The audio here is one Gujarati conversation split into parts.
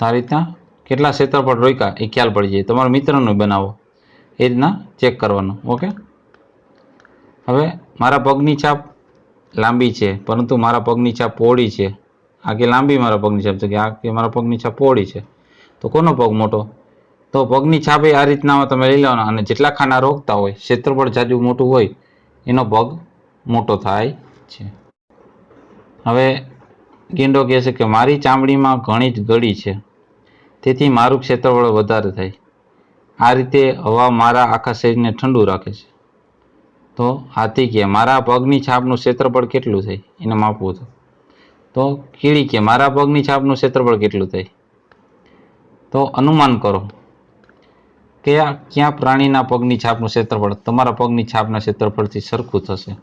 તો આ રીતના કેટલા ક્ષેત્રફળ રોક્યા એ ખ્યાલ પડી જાય. તમારા મિત્રનું બનાવો. એ રીતના ચેક કરવાનું ઓકે હવે મારા પગની છાપ લાંબી છે, પરંતુ મારા પગની છાપ પહોળી છે. આ કે લાંબી મારા પગની છાપ? છે કે આ કે મારા પગની છાપ પહોળી છે. તો કોનો પગ મોટો? તો પગની છાપ એ આ રીતના તમે લઈ લેવાના અને જેટલા ખાના રોકતા હોય, ક્ષેત્રફળ જાજુ મોટું હોય, એનો પગ મોટો થાય છે. હવે ગેંડો કહે છે કે મારી ચામડીમાં ઘણી જ ગળી છે. તેથી મારું ક્ષેત્રફળ વધારે થાય. આ રીતે હવા મારા આખા શરીરને ઠંડુ રાખે છે. તો હાથી કે, મારા પગની છાપનું ક્ષેત્રફળ કેટલું થાય એને માપવું હતું. તો કીડી કે, મારા પગની છાપનું ક્ષેત્રફળ કેટલું થાય તો અનુમાન કરો કયા ક્યાં પ્રાણીના પગની છાપનું ક્ષેત્રફળ, તમારા પગની છાપના ક્ષેત્રફળથી સરખું થશે.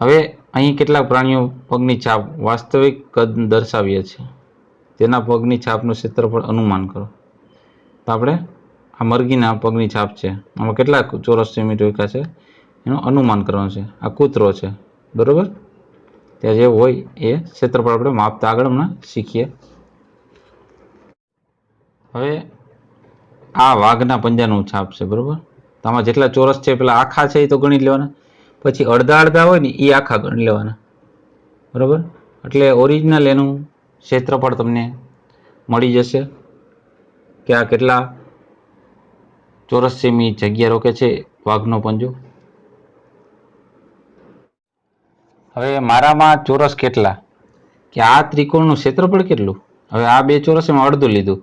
હવે અહીં કેટલાક પ્રાણીઓ પગની છાપ વાસ્તવિક કદ દર્શાવીએ છે તેના પગની છાપનું ક્ષેત્રફળ અનુમાન કરો. તો આપણે આ મરઘીના પગની છાપ છે. આમાં કેટલા ચોરસ સેમી રોક્યા છે? એનું અનુમાન કરવાનું છે. આ કૂતરો છે. બરોબર? ત્યાં જે હોય એ ક્ષેત્રફળ આપણે માપતા આગળ હમણાં શીખીએ. હવે આ વાઘના પંજાનું છાપ છે, બરાબર? તો આમાં જેટલા ચોરસ છે, પેલા આખા છે એ તો ગણી લેવાના. પછી અડધા અડધા હોય ને એ આખા ગણી લેવાના. બરાબર? એટલે ઓરિજિનલ એનું ક્ષેત્રફળ તમને મળી જશે કે આ કેટલા ચોરસ સેમી જગ્યા રોકે છે વાઘનો પંજો? હવે મારામાં ચોરસ કેટલા? કે આ ત્રિકોણનું ક્ષેત્રફળ કેટલું? હવે આ બે ચોરસ એમાં અડધું લીધું.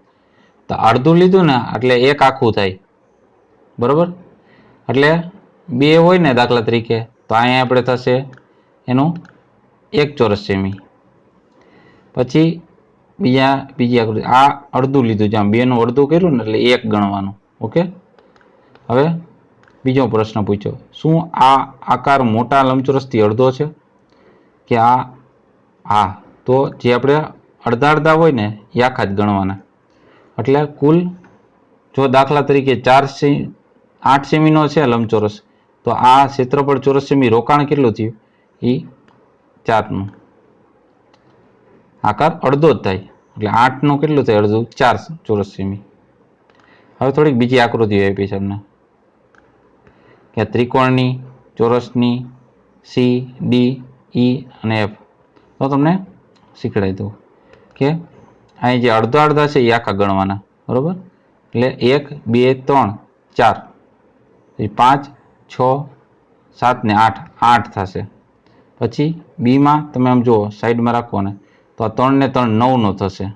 તો અડધું લીધું ને એટલે એક આખું થાય. બરાબર? એટલે બે હોય ને દાખલા તરીકે, તો અહીંયા આપણે થશે એનું એક ચોરસ સેમી. પછી બીજા, બીજી આકૃતિ. આ અડધું લીધું છે. આમ બેનું અડધું કર્યું ને એટલે એક ગણવાનું. ઓકે? હવે બીજો પ્રશ્ન પૂછ્યો. શું આ આકાર મોટા લંબચોરસથી અડધો છે? કે આ હા તો જે આપણે અડધા અડધા હોય ને, એ આખા જ ગણવાના. એટલે કુલ જો દાખલા તરીકે ચાર સે, આઠ સેમીનો છે લંબચોરસ, તો આ ક્ષેત્રફળ ચોરસ સેમી રોકાણ કેટલું થયું? એ ચારનું. આકાર અડધો જ થાય. એટલે આઠનું કેટલું થાય? અડધું. ચાર ચોરસ સેમી હવે થોડીક બીજી આકૃતિ આપી છે અમને. કે ત્રિકોણની, ચોરસની, સી, ડી, ઈ અને એફ. તો તમને શીખડાવી દઉં. કે અહીં જે અડધા અડધા છે, એ આખા ગણવાના. બરાબર? એટલે એક, બે, ત્રણ, ચાર. પાંચ, છ, સાત ને આઠ. આઠ થશે. પછી બીમાં તમે આમ જુઓ, સાઈડમાં રાખો ને તો આ ત્રણ ને ત્રણ નવનો થશે.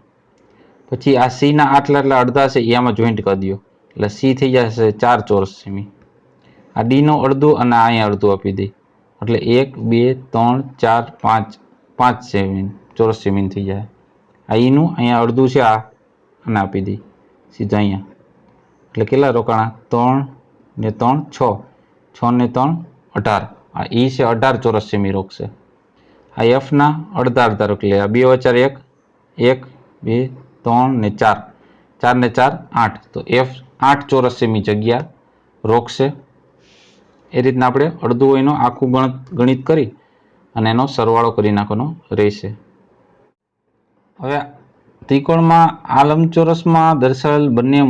પછી આ સીના આટલા આટલા અડધા છે એ આમાં જોઈન્ટ કરી દો એટલે સી થઈ જશે ચાર ચોરસ સેમી. આ ડીનો અડધું અને અહીંયા અડધું આપી દઈ એટલે એક, બે, ત્રણ, ચાર, પાંચ પાંચ સેમી ચોરસ સેમી થઈ જાય. આ ઈનું અહીંયા અડધું છે, આ અને આપી દઈ સીધા અહીંયા. એટલે કેટલા રોકાણા? ત્રણ ને ત્રણ, છ. છ ને ત્રણ, અઢાર. આ ઈ છે, અઢાર ચોરસ સેમી રોકશે. આ એફના અડધા અડધા રોકી લે. આ બે વચાર એક એક, બે, ત્રણ ને ચાર. ચાર ને ચાર, આઠ. તો એફ આઠ ચોરસ સેમી જગ્યા રોકશે. એ રીતના આપણે અડધું એનો આખું ગણ, ગણિત કરી અને એનો સરવાળો કરી નાખવાનો રહેશે. હવે ત્રિકોણમાં આ લંબચોરસમાં દર્શાવેલ બંને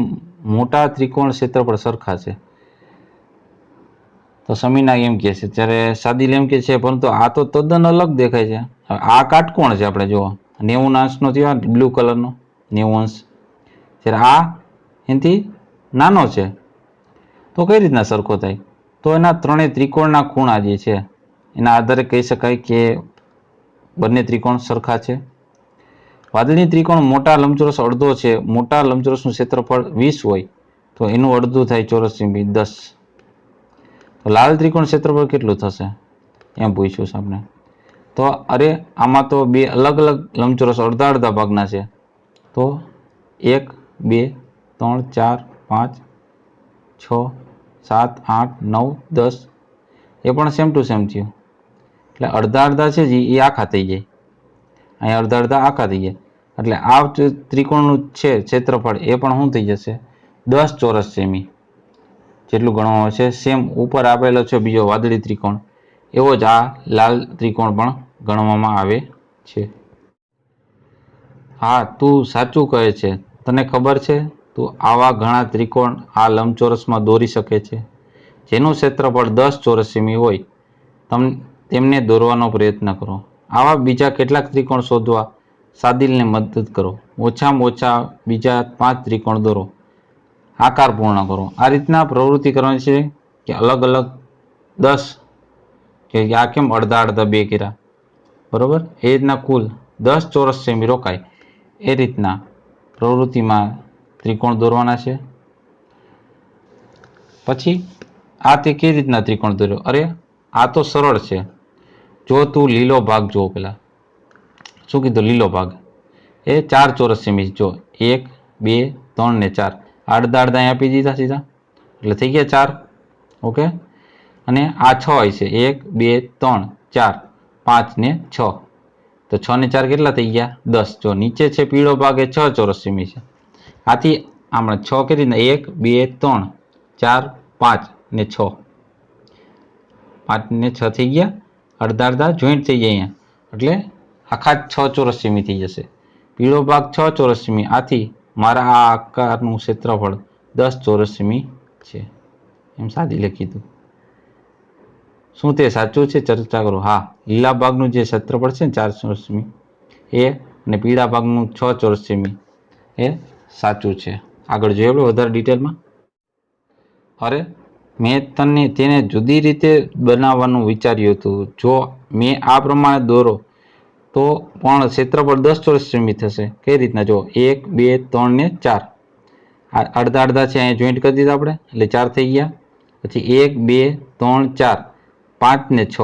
મોટા ત્રિકોણ ક્ષેત્રફળ સરખા છે. તો સમીના એમ કહે છે જ્યારે સાદી એમ કે છે, પરંતુ આ તો તદ્દન અલગ દેખાય છે. આ કાટકોણ છે આપણે જુઓ? નેવું અંશનો થયો, બ્લુ કલરનો. નેવું અંશ. જ્યારે આ એનાથી નાનો છે. તો કઈ રીતના સરખો થાય? તો એના ત્રણેય ત્રિકોણના ખૂણા જે છે, એના આધારે કહી શકાય કે બંને ત્રિકોણ સરખા છે. વાદળી ત્રિકોણ મોટા લંબચોરસ અડધો છે. મોટા લંબચોરસનું ક્ષેત્રફળ વીસ હોય, તો એનું અડધું થાય ચોરસ દસ. તો લાલ ત્રિકોણ ક્ષેત્રફળ કેટલું થશે? એમ પૂછ્યું છે આપણે. તો અરે, આમાં તો બે અલગ અલગ લંબચોરસ અડધા અડધા ભાગના છે. તો એક, બે, ત્રણ, ચાર, પાંચ, છ, સાત, આઠ, નવ, દસ, એ પણ સેમ ટુ સેમ થયું. એટલે અડધા અડધા છે જે એ આખા થઈ જાય. અહીંયા અડધા અડધા આખા થઈ જાય. એટલે આ ત્રિકોણનું છે ક્ષેત્રફળ, એ પણ શું થઈ જશે? દસ ચોરસ સેમી જેટલું ગણવા આવે છે સેમ ઉપર આપેલો છે બીજો વાદળી ત્રિકોણ. એવો જ આ લાલ ત્રિકોણ પણ ગણવામાં આવે છે. હા, તું સાચું કહે છે. તને ખબર છે? તું આવા ઘણા ત્રિકોણ આ લંબચોરસમાં દોરી શકે છે. જેનું ક્ષેત્રફળ દસ ચોરસ સેમી હોય, તમ, તેમને દોરવાનો પ્રયત્ન કરો. આવા બીજા કેટલાક ત્રિકોણ શોધવા સાદિલને મદદ કરો. ઓછામાં ઓછા બીજા પાંચ ત્રિકોણ દોરો. આકાર પૂર્ણ કરો. આ રીતના પ્રવૃત્તિ કરવાની છે કે અલગ અલગ દસ કે આ કેમ અડધા અડધા બે કર્યા? બરોબર? એ રીતના કુલ દસ ચોરસ સેમી રોકાય. એ રીતના પ્રવૃત્તિમાં ત્રિકોણ દોરવાના છે. પછી આ તે કેવી રીતના ત્રિકોણ દોર્યો? અરે, આ તો સરળ છે. જો તું લીલો ભાગ જુઓ પેલા શું કીધું? લીલો ભાગ. એ ચાર ચોરસ સેમી જો એક, બે, ત્રણ ને ચાર. અડધા અડધા અહીં આપી દીધા સીધા. એટલે થઈ ગયા ચાર. ઓકે? અને આ છ હોય છે. એક, બે, ત્રણ, ચાર, પાંચ ને છ. તો છ ને ચાર કેટલા થઈ ગયા? દસ. જો નીચે છે પીળો ભાગ એ છ ચોરસ સેમી છે. આથી આપણે છ કરી રીતના એક, બે, ત્રણ, ચાર, પાંચ ને છ. પાંચ ને છ થઈ ગયા. અડધા અડધા જોઈન્ટ થઈ જાય અહીંયા. એટલે આખા છ ચોરસ સેમી થઈ જશે. પીળો ભાગ છ ચોરસ સેમી. આથી મારા આ આકારનું ક્ષેત્રફળ દસ ચોરસ મી છે. એમ સાદી લખી દઉં શું તે સાચું છે? ચર્ચા કરો. હા, લીલા ભાગનું જે ક્ષેત્રફળ છે ને ચાર ચોરસ મી એ અને પીળા ભાગનું છ ચોરસ મી એ સાચું છે. આગળ જોઈએ આપણે વધારે ડિટેલમાં. અરે, મેં તને તેને જુદી રીતે બનાવવાનું વિચાર્યું હતું. જો મેં આ પ્રમાણે દોરો તો પણ ક્ષેત્રફળ દસ ચોરસ સેમી થશે કઈ રીતના? જો એક, બે, ત્રણ ને ચાર. અડધા અડધા છે, અહીંયા જોઈન્ટ કરી દીધા આપણે, એટલે ચાર થઈ ગયા. પછી એક, બે, ત્રણ, ચાર, પાંચ ને છ.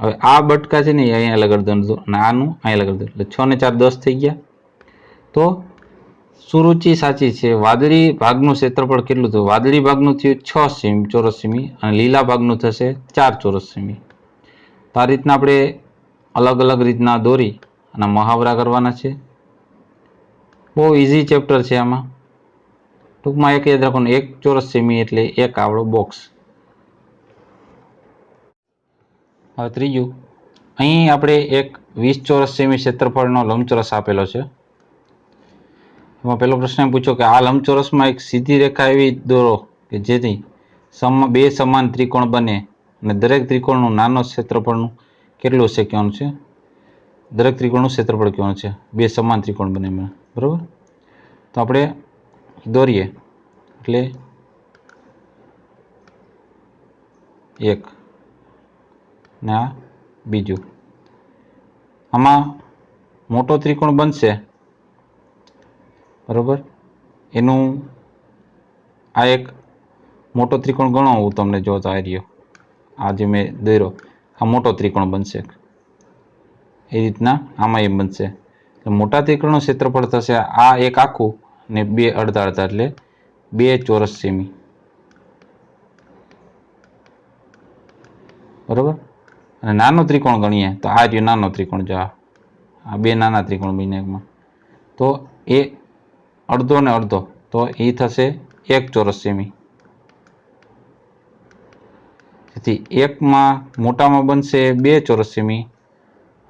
હવે આ બટકા છે ને અહીંયા લગાડી દો અને આનું અહીંયા લગાડી દો એટલે છ ને ચાર દસ થઈ ગયા. તો સુરુચિ સાચી છે. વાદળી ભાગનું ક્ષેત્રફળ કેટલું થયું? વાદળી ભાગનું થયું છ સેમી, ચોરસ સેમી, અને લીલા ભાગનું થશે ચાર ચોરસ સેમી. તો આ રીતના આપણે અલગ અલગ રીતના દોરી અને મહાવરા કરવાના છે. બહુ ઇઝી ચેપ્ટર છે આમાં. ટૂંકમાં એક યાદ રાખવાનું, એક ચોરસ સેમી એટલે એક આવડો બોક્સ હવે ત્રીજું, અહીં આપણે એક વીસ ચોરસ સેમી ક્ષેત્રફળનો લંબચોરસ આપેલો છે. એમાં પહેલો પ્રશ્ન એમ પૂછ્યો કે આ લંબચોરસમાં એક સીધી રેખા એવી દોરો કે જેથી સમ બે સમાન ત્રિકોણ બને અને દરેક ત્રિકોણનું નાનો ક્ષેત્રફળનું કેટલું હશે કહેવાનું છે? દરેક ત્રિકોણનું ક્ષેત્રફળ કહેવાનું છે. બે સમાન ત્રિકોણ બને એમાં. બરાબર? તો આપણે દોરીએ. એટલે એક. ને આ બીજું. આમાં મોટો ત્રિકોણ બનશે. બરોબર? એનું આ એક મોટો ત્રિકોણ ગણો હું તમને જોતા રહ્યો. આ જે મેં દોર્યો. આ મોટો ત્રિકોણ બનશે. એ રીતના આમાં એમ બનશે. એટલે મોટા ત્રિકોણનું ક્ષેત્રફળ થશે આ એક આખું ને બે અડધા અડધા એટલે બે ચોરસ સેમી. બરોબર? અને નાનો ત્રિકોણ ગણીએ તો આ રહ્યો નાનો ત્રિકોણ જો આ. બે નાના ત્રિકોણ બન્યા એકમાં તો એ અડધો ને અડધો, તો એ થશે એક ચોરસ સેમી. તેથી એકમાં મોટામાં બનશે બે ચોરસ સેમી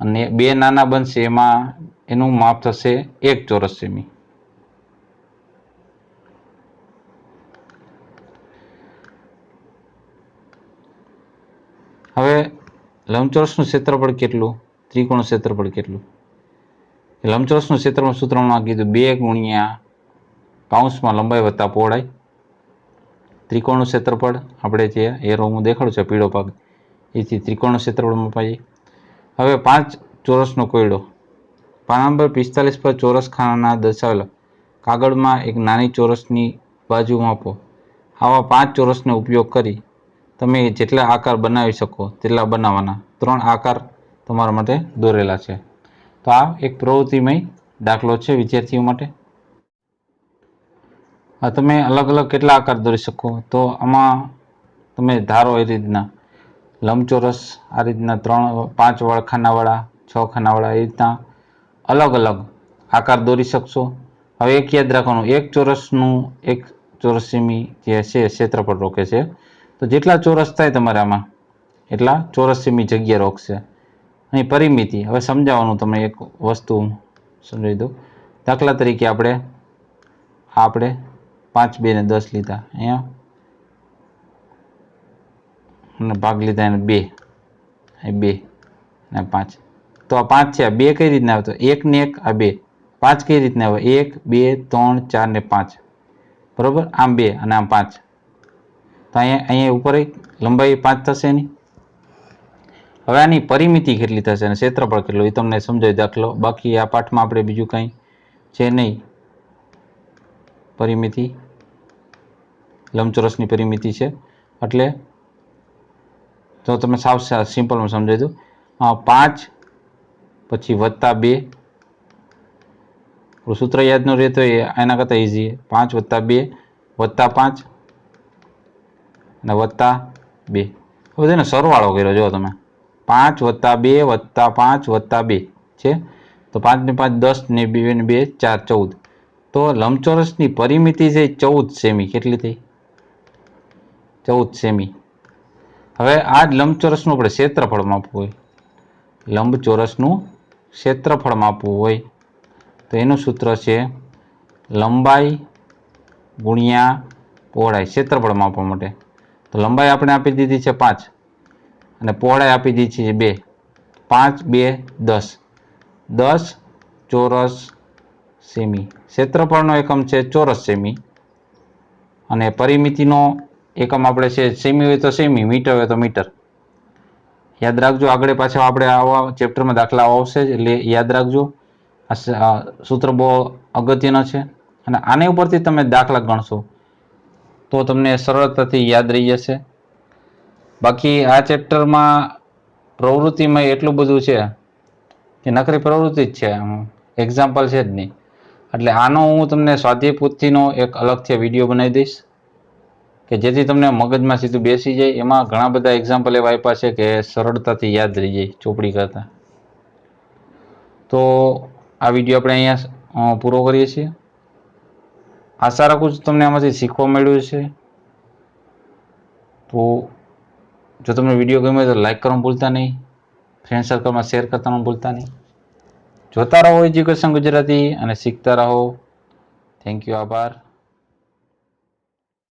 અને બે નાના બનશે એમાં એનું માપ થશે એક ચોરસ સેમી હવે લંબચોરસનું ક્ષેત્રફળ કેટલું? ત્રિકોણનું ક્ષેત્રફળ કેટલું? લંબચોરસનું ક્ષેત્રફળ સૂત્રમાં કીધું બે ગુણ્યા પાઉન્સમાં લંબાઈ વત્તા પહોળાઈ. ત્રિકોણનું ક્ષેત્રફળ, આપણે જે એરો હું દેખાડું છે, પીળો ભાગ, એથી ત્રિકોણનું ક્ષેત્રફળ મપાઈએ હવે પાંચ ચોરસનો કોયડો. પાના નંબર પિસ્તાલીસ પર ચોરસ ખાનાના દર્શાવેલા. કાગળમાં એક નાની ચોરસની બાજુ માપો. આવા પાંચ ચોરસનો ઉપયોગ કરી તમે જેટલા આકાર બનાવી શકો તેટલા બનાવવાના. ત્રણ આકાર તમારા માટે દોરેલા છે. તો આ એક પ્રવૃત્તિમય દાખલો છે વિદ્યાર્થીઓ માટે. આ તમે અલગ અલગ કેટલા આકાર દોરી શકો? તો આમાં તમે ધારો એ રીતના. લંબચોરસ આ રીતના ત્રણ, પાંચ વાળ ખાનાવાળા છ ખાનાવાળા એ રીતના અલગ અલગ આકાર દોરી શકશો. હવે એક યાદ રાખવાનું, એક ચોરસનું એક ચોરસ સેમી જે છે ક્ષેત્રફળ રોકે છે. તો જેટલા ચોરસ થાય તમારે આમાં, એટલા ચોરસ સેમી જગ્યા રોકશે. અહીં પરિમિતિ, હવે સમજાવવાનું તમને એક વસ્તુ સમજાવી દઉં. દાખલા તરીકે આપણે આપણે પાંચ બે ને દસ લીધા. અહીંયા. અને ભાગ લીધા એને બે. બે ને પાંચ. તો આ પાંચ છે આ બે કઈ રીતના આવે તો? એક ને એક, આ બે. પાંચ કઈ રીતના આવે? એક, બે, ત્રણ, ચાર ને પાંચ. બરોબર? આમ બે અને આમ પાંચ. તો અહીંયા અહીંયા ઉપર લંબાઈ પાંચ થશે એની. હવે આની પરિમિતિ કેટલી થશે અને ક્ષેત્રફળ કેટલું? એ તમને સમજાવી દાખલો. બાકી આ પાઠમાં આપણે બીજું કંઈ છે નહીં. પરિમિતિ. લંબચોરસની પરિમિતિ છે. એટલે તો તમે સાવ સિમ્પલમાં સમજાવી દઉં. પાંચ, પછી વત્તા બે. સૂત્ર યાદ ન રહે એ એના કરતાં ઇઝી પાંચ વત્તા બે, વત્તા પાંચ, અને વત્તા બે. હવે તેને સરવાળો કર્યો જો તમે. પાંચ વત્તા બે, વત્તા પાંચ, વત્તા બે. છે? તો પાંચ ને પાંચ દસ ને બે ને બે ચાર ચૌદ. તો લંબચોરસની પરિમિતિ છે ચૌદ સેમી. કેટલી થઈ? ચૌદ સેમી. હવે આ જ લંબચોરસનું આપણે ક્ષેત્રફળ માપવું હોય. લંબચોરસનું ક્ષેત્રફળ માપવું હોય. તો એનું સૂત્ર છે લંબાઈ ગુણ્યા પહોળાઈ, ક્ષેત્રફળ માપવા માટે. તો લંબાઈ આપણે આપી દીધી છે પાંચ અને પહોળાઈ આપી દીધી છે બે. પાંચ, બે, દસ. દસ ચોરસ સેમી. ક્ષેત્રફળનો એકમ છે ચોરસ સેમી. અને પરિમિતિનો એકમ આપણે છે, સેમી હોય તો સેમી, મીટર હોય તો મીટર. યાદ રાખજો, આગળ પાછળ આપણે આવા ચેપ્ટરમાં દાખલા આવશે, એટલે યાદ રાખજો. આ સૂત્ર બહુ અગત્યનો છે. અને આની ઉપરથી તમે દાખલા ગણશો, તો તમને સરળતાથી યાદ રહી જશે. બાકી આ ચેપ્ટરમાં પ્રવૃત્તિમાં એટલું બધું છે, કે નકરી પ્રવૃત્તિ જ છે એક્ઝામ્પલ છે જ નહીં. એટલે આનો હું તમને સ્વાધ્યાય પૂર્તિનો એક અલગથી વીડિયો બનાવી દઈશ. કે જેથી તમને મગજમાં સીધું બેસી જાય. એમાં ઘણા બધા એક્ઝામ્પલ એવા આપ્યા છે કે સરળતાથી યાદ રહી જાય ચોપડી કરતાં. તો આ વીડિયો આપણે અહીંયા પૂરો કરીએ છીએ. આશા રાખું છું તમને આમાંથી શીખવા મળ્યું છે તો જો તમને વીડિયો ગમ્યો તો લાઇક કરવાનું ભૂલતા નહીં. ફ્રેન્ડ સર્કલમાં શેર કરવાનું ભૂલતા નહીં. જોતા રહો એજ્યુકેશન ગુજરાતી અને શીખતા રહો. થેન્ક યુ આભાર.